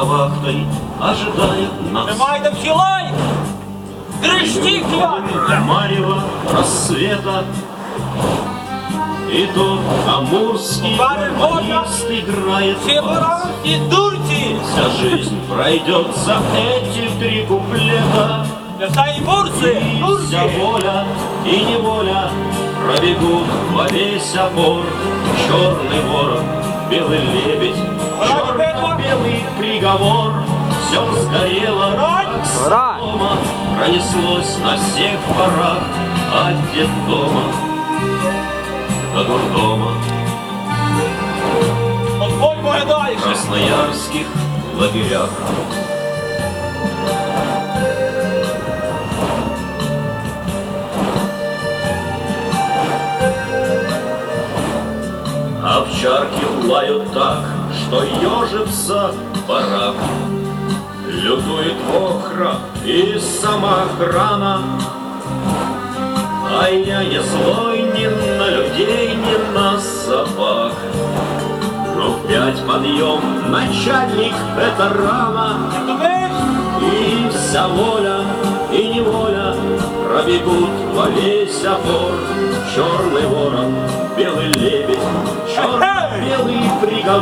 часовой за вахтой ожидает нас. Тримайте всі лайк! Дрижтіть, я! Марева рассвета И тут амурский Барин Бога! гармонист играет Всі бас. баранські дурці! Вся жизнь пройдет за эти три куплета Для всієї бурси! И Дурці! вся воля и неволя Пробегут во весь опор Черный ворон, белый лебедь Ура, Петра! Черно-белый приговор. Все сгорело, как дома. Пронеслось на всех парах. От детдома до дурдома В красноярских лагерях. Овчарки лают так, что ежится барак. Лютует охра и сама охрана. А я не злой ни на людей, ни на собак. Но пять подъем, начальник, это рано. И вся воля и неволя Пробегут во весь опор Черный ворон, белый лебедь Черно-белый приговор